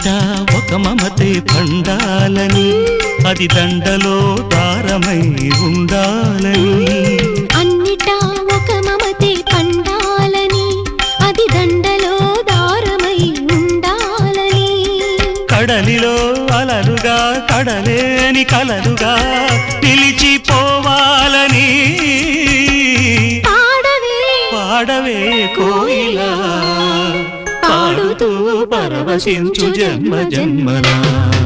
అన్నిటా ఒక మమతే పండాలని. అది దండలో దారమై ఉండాలని. అన్నిటా ఒక మమతే పండాలని. అది దండలో దారమై ఉండాలని. కడలిలో అలలుగా కడలేని కలలుగా నిలిచిపోవాలని. పాడవే పాడవే కోయిలా. పరవశించు జన్మ జన్మనా